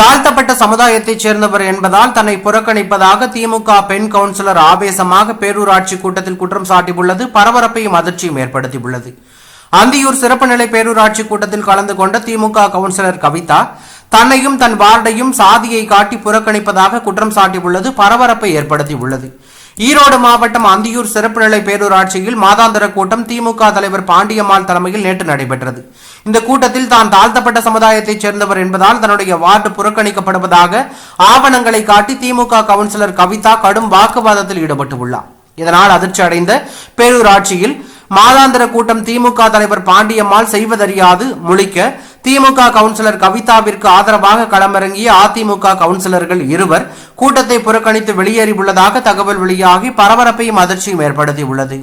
தாழ்த்தப்பட்ட சமுதாயத்தைச் சேர்ந்தவர் என்பதால் தன்னை புறக்கணிப்பதாக திமுக பெண் கவுன்சிலர் ஆவேசமாக பேரூராட்சி கூட்டத்தில் குற்றம் சாட்டியுள்ளது பரபரப்பையும் அதிர்ச்சியும் ஏற்படுத்தியுள்ளது. அந்தியூர் சிறப்பு நிலை பேரூராட்சி கூட்டத்தில் கலந்து கொண்ட திமுக கவுன்சிலர் கவிதா தன்னையும் தன் வார்டையும் சாதியை காட்டி புறக்கணிப்பதாக குற்றம் சாட்டியுள்ளது பரபரப்பை ஏற்படுத்தியுள்ளது. ஈரோடு மாவட்டம் அந்தியூர் சிறப்பு நிலை பேரூராட்சியில் மாதாந்திர கூட்டம் திமுக தலைவர் பாண்டியம்மாள் தலைமையில் நேற்று நடைபெற்றது. இந்த கூட்டத்தில் தான் தாழ்த்தப்பட்ட சமுதாயத்தைச் சேர்ந்தவர் என்பதால் தன்னுடைய வார்டு புறக்கணிக்கப்படுவதாக ஆவணங்களை காட்டி திமுக கவுன்சிலர் கவிதா கடும் வாக்குவாதத்தில் ஈடுபட்டுள்ளார் இதனால் அதிர்ச்சி அடைந்த பேரூராட்சியில் மாதாந்திர கூட்டம் திமுக தலைவர் பாண்டியம்மாள் செய்வதறியாது முழிக்க திமுக கவுன்சிலர் கவிதாவிற்கு ஆதரவாக களமிறங்கிய அதிமுக கவுன்சிலர்கள் இருவர் கூட்டத்தை புறக்கணித்து வெளியேறியுள்ளதாக தகவல் வெளியாகி பரபரப்பையும் அதிர்ச்சியும் ஏற்படுத்தியுள்ளது.